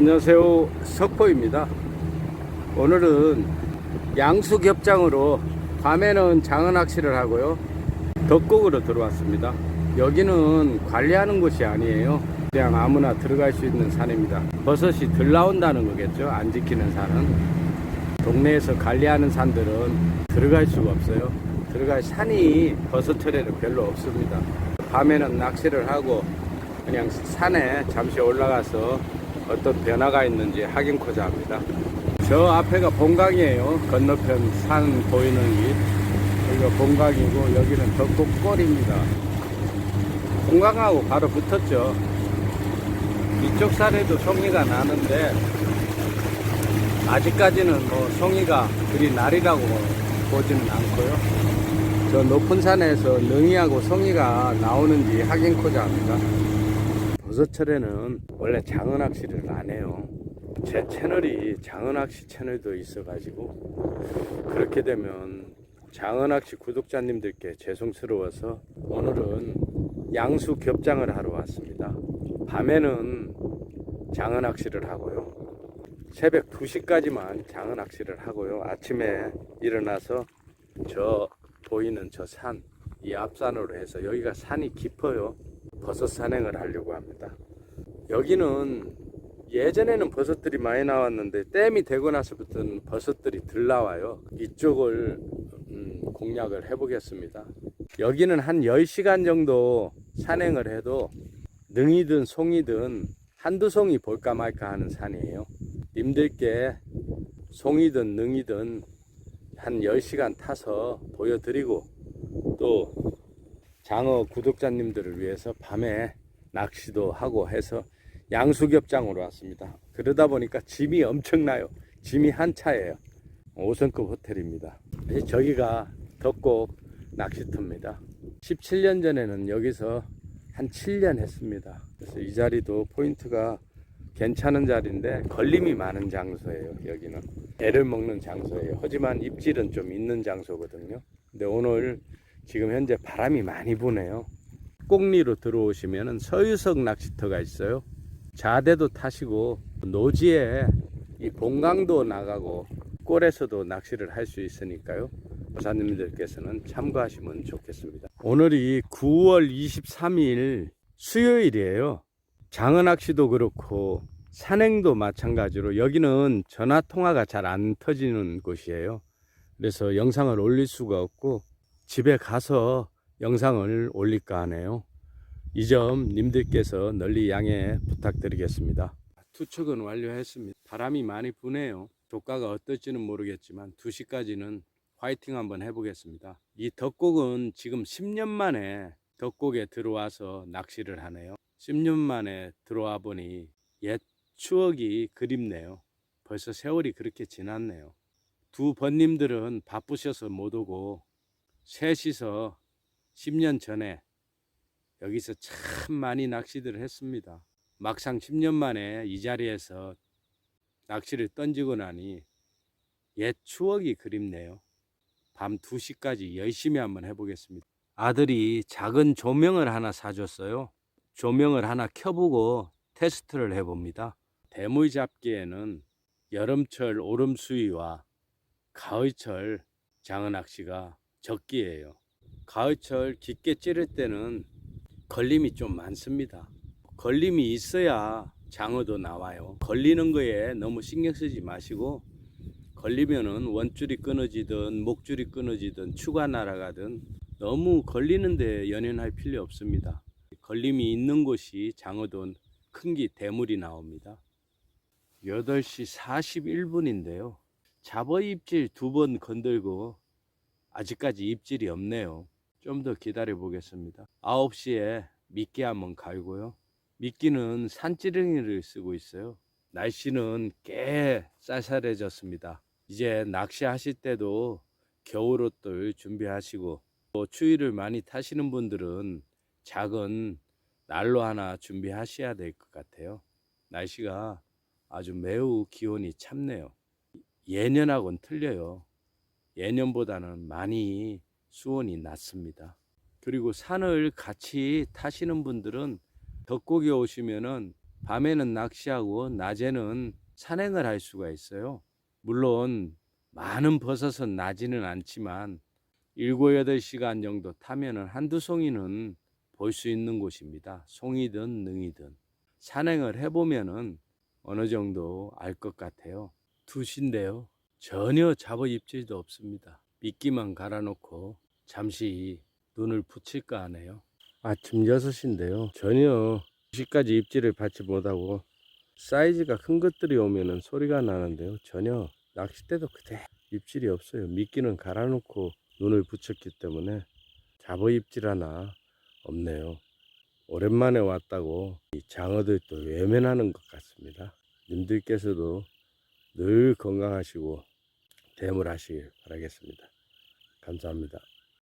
안녕하세요. 석포입니다. 오늘은 양수 겹장으로 밤에는 장어 낚시를 하고요. 덕곡으로 들어왔습니다. 여기는 관리하는 곳이 아니에요. 그냥 아무나 들어갈 수 있는 산입니다. 버섯이 덜 나온다는 거겠죠? 안 지키는 산은. 동네에서 관리하는 산들은 들어갈 수가 없어요. 들어갈 산이 버섯철에는 별로 없습니다. 밤에는 낚시를 하고 그냥 산에 잠시 올라가서 어떤 변화가 있는지 확인코자 합니다. 저 앞에가 본강이에요. 건너편 산 보이는 길. 여기가 본강이고 여기는 덕곡골입니다. 본강하고 바로 붙었죠. 이쪽 산에도 송이가 나는데 아직까지는 뭐 송이가 그리 날이라고 보지는 않고요. 저 높은 산에서 능이하고 송이가 나오는지 확인코자 합니다. 버섯철에는 원래 장어 낚시를 안 해요. 제 채널이 장어 낚시 채널도 있어가지고 그렇게 되면 장어 낚시 구독자님들께 죄송스러워서 오늘은 양수 겹장을 하러 왔습니다. 밤에는 장어 낚시를 하고요. 새벽 2시까지만 장어 낚시를 하고요. 아침에 일어나서 저 보이는 저 산, 이 앞산으로 해서 여기가 산이 깊어요. 버섯 산행을 하려고 합니다. 여기는 예전에는 버섯들이 많이 나왔는데 댐이 되고 나서부터는 버섯들이 덜 나와요. 이쪽을 음, 공략을 해보겠습니다. 여기는 한 10시간 정도 산행을 해도 능이든 송이든 한두 송이 볼까 말까 하는 산이에요. 님들께 송이든 능이든 한 10시간 타서 보여드리고 또 장어 구독자님들을 위해서 밤에 낚시도 하고 해서 양수겹장으로 왔습니다. 그러다 보니까 짐이 엄청나요. 짐이 한 차예요. 5성급 호텔입니다. 저기가 덕곡 낚시터입니다. 17년 전에는 여기서 한 7년 했습니다. 그래서 이 자리도 포인트가 괜찮은 자리인데 걸림이 많은 장소예요. 여기는 애를 먹는 장소예요. 하지만 입질은 좀 있는 장소거든요. 근데 오늘 지금 현재 바람이 많이 부네요. 꼭리로 들어오시면 서유석 낚시터가 있어요. 자대도 타시고 노지에 이 본강도 나가고 꼴에서도 낚시를 할 수 있으니까요. 보사님들께서는 참고하시면 좋겠습니다. 오늘이 9월 23일 수요일이에요. 장어 낚시도 그렇고 산행도 마찬가지로 여기는 전화 통화가 잘 안 터지는 곳이에요. 그래서 영상을 올릴 수가 없고 집에 가서 영상을 올릴까 하네요. 이 점 님들께서 널리 양해 부탁드리겠습니다. 투척은 완료했습니다. 바람이 많이 부네요. 조가가 어떨지는 모르겠지만 2시까지는 화이팅 한번 해보겠습니다. 이 덕곡은 지금 10년 만에 덕곡에 들어와서 낚시를 하네요. 10년 만에 들어와 보니 옛 추억이 그립네요. 벌써 세월이 그렇게 지났네요. 두 번님들은 바쁘셔서 못 오고 셋이서 10년 전에 여기서 참 많이 낚시들을 했습니다. 막상 10년 만에 이 자리에서 낚시를 던지고 나니 옛 추억이 그립네요. 밤 2시까지 열심히 한번 해보겠습니다. 아들이 작은 조명을 하나 사줬어요. 조명을 하나 켜보고 테스트를 해봅니다. 대물 잡기에는 여름철 오름수위와 가을철 장어낚시가 적기예요. 가을철 깊게 찌를 때는 걸림이 좀 많습니다. 걸림이 있어야 장어도 나와요. 걸리는 거에 너무 신경 쓰지 마시고 걸리면은 원줄이 끊어지든 목줄이 끊어지든 추가 날아가든 너무 걸리는데 연연할 필요 없습니다. 걸림이 있는 곳이 장어도 큰기 대물이 나옵니다. 8시 41분인데요. 잡어 입질 두 번 건들고 아직까지 입질이 없네요. 좀 더 기다려 보겠습니다. 9시에 미끼 한번 갈고요. 미끼는 산찌릉이를 쓰고 있어요. 날씨는 꽤 쌀쌀해졌습니다. 이제 낚시하실 때도 겨울옷들 준비하시고 또 추위를 많이 타시는 분들은 작은 난로 하나 준비하셔야 될 것 같아요. 날씨가 아주 매우 기온이 참네요. 예년하고는 틀려요. 예년보다는 많이 수온이 낮습니다. 그리고 산을 같이 타시는 분들은 덕곡에 오시면은 밤에는 낚시하고 낮에는 산행을 할 수가 있어요. 물론 많은 버섯은 나지는 않지만 7, 8시간 정도 타면은 한두 송이는 볼 수 있는 곳입니다. 송이든 능이든. 산행을 해보면은 어느 정도 알 것 같아요. 투신데요. 전혀 잡어 입질도 없습니다. 미끼만 갈아놓고 잠시 눈을 붙일까 하네요. 아침 6시인데요. 전혀 2시까지 입질을 받지 못하고 사이즈가 큰 것들이 오면은 소리가 나는데요. 전혀 낚싯대도 그대로 입질이 없어요. 미끼는 갈아놓고 눈을 붙였기 때문에 잡어 입질 하나 없네요. 오랜만에 왔다고 이 장어들도 외면하는 것 같습니다. 님들께서도 늘 건강하시고 대물하시길 바라겠습니다. 감사합니다.